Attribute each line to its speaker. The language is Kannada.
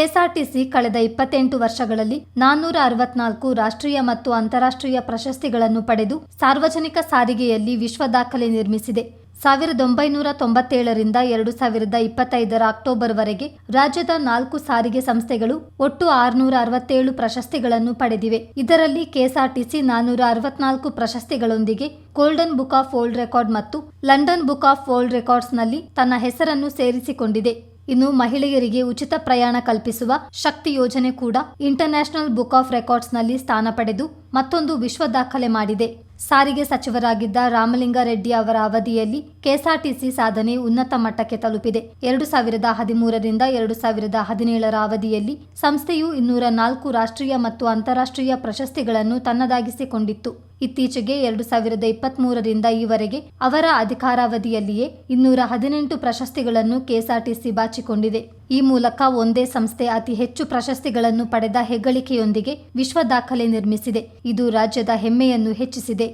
Speaker 1: ಕೆಎಸ್ಆರ್ಟಿಸಿ ಕಳೆದ ಇಪ್ಪತ್ತೆಂಟು ವರ್ಷಗಳಲ್ಲಿ ನಾನ್ನೂರ ಅರವತ್ನಾಲ್ಕು ರಾಷ್ಟ್ರೀಯ ಮತ್ತು ಅಂತಾರಾಷ್ಟ್ರೀಯ ಪ್ರಶಸ್ತಿಗಳನ್ನು ಪಡೆದು ಸಾರ್ವಜನಿಕ ಸಾರಿಗೆಯಲ್ಲಿ ವಿಶ್ವ ದಾಖಲೆ ನಿರ್ಮಿಸಿದೆ. ಸಾವಿರದ ಒಂಬೈನೂರ ತೊಂಬತ್ತೇಳರಿಂದ ಎರಡು ಸಾವಿರದ ಇಪ್ಪತ್ತೈದರ ಅಕ್ಟೋಬರ್ವರೆಗೆ ರಾಜ್ಯದ ನಾಲ್ಕು ಸಾರಿಗೆ ಸಂಸ್ಥೆಗಳು ಒಟ್ಟು ಆರುನೂರ ಅರವತ್ತೇಳು ಪ್ರಶಸ್ತಿಗಳನ್ನು ಪಡೆದಿವೆ. ಇದರಲ್ಲಿ ಕೆಎಸ್ಆರ್ಟಿಸಿ ನಾನ್ನೂರ ಅರವತ್ನಾಲ್ಕು ಪ್ರಶಸ್ತಿಗಳೊಂದಿಗೆ golden book of world record ಮತ್ತು ಲಂಡನ್ ಬುಕ್ ಆಫ್ ವರ್ಲ್ಡ್ ರೆಕಾರ್ಡ್ಸ್ನಲ್ಲಿ ತನ್ನ ಹೆಸರನ್ನು ಸೇರಿಸಿಕೊಂಡಿದೆ. ಇನ್ನು ಮಹಿಳೆಯರಿಗೆ ಉಚಿತ ಪ್ರಯಾಣ ಕಲ್ಪಿಸುವ ಶಕ್ತಿ ಯೋಜನೆ ಕೂಡ ಇಂಟರ್ನ್ಯಾಷನಲ್ ಬುಕ್ ಆಫ್ ರೆಕಾರ್ಡ್ಸ್ನಲ್ಲಿ ಸ್ಥಾನ ಪಡೆದು ಮತ್ತೊಂದು ವಿಶ್ವ ದಾಖಲೆ ಮಾಡಿದೆ. ಸಾರಿಗೆ ಸಚಿವರಾಗಿದ್ದ ರಾಮಲಿಂಗಾರೆಡ್ಡಿ ಅವರ ಅವಧಿಯಲ್ಲಿ ಕೆಎಸ್ಆರ್ಟಿಸಿ ಸಾಧನೆ ಉನ್ನತ ಮಟ್ಟಕ್ಕೆ ತಲುಪಿದೆ. ಎರಡು ಸಾವಿರದ ಹದಿಮೂರರಿಂದ ಎರಡು ಸಾವಿರದ ಹದಿನೇಳರ ಅವಧಿಯಲ್ಲಿ ಸಂಸ್ಥೆಯು ಇನ್ನೂರ ನಾಲ್ಕು ರಾಷ್ಟ್ರೀಯ ಮತ್ತು ಅಂತಾರಾಷ್ಟ್ರೀಯ ಪ್ರಶಸ್ತಿಗಳನ್ನು ತನ್ನದಾಗಿಸಿಕೊಂಡಿತ್ತು. ಇತ್ತೀಚೆಗೆ ಎರಡು ಸಾವಿರದ ಇಪ್ಪತ್ಮೂರರಿಂದ ಈವರೆಗೆ ಅವರ ಅಧಿಕಾರಾವಧಿಯಲ್ಲಿಯೇ ಇನ್ನೂರ ಹದಿನೆಂಟು ಪ್ರಶಸ್ತಿಗಳನ್ನು ಕೆಎಸ್ಆರ್ಟಿಸಿ ಬಾಚಿಕೊಂಡಿದೆ. ಈ ಮೂಲಕ ಒಂದೇ ಸಂಸ್ಥೆ ಅತಿ ಹೆಚ್ಚು ಪ್ರಶಸ್ತಿಗಳನ್ನು ಪಡೆದ ಹೆಗ್ಗಳಿಕೆಯೊಂದಿಗೆ ವಿಶ್ವ ದಾಖಲೆ ನಿರ್ಮಿಸಿದೆ. ಇದು ರಾಜ್ಯದ ಹೆಮ್ಮೆಯನ್ನು ಹೆಚ್ಚಿಸಿದೆ.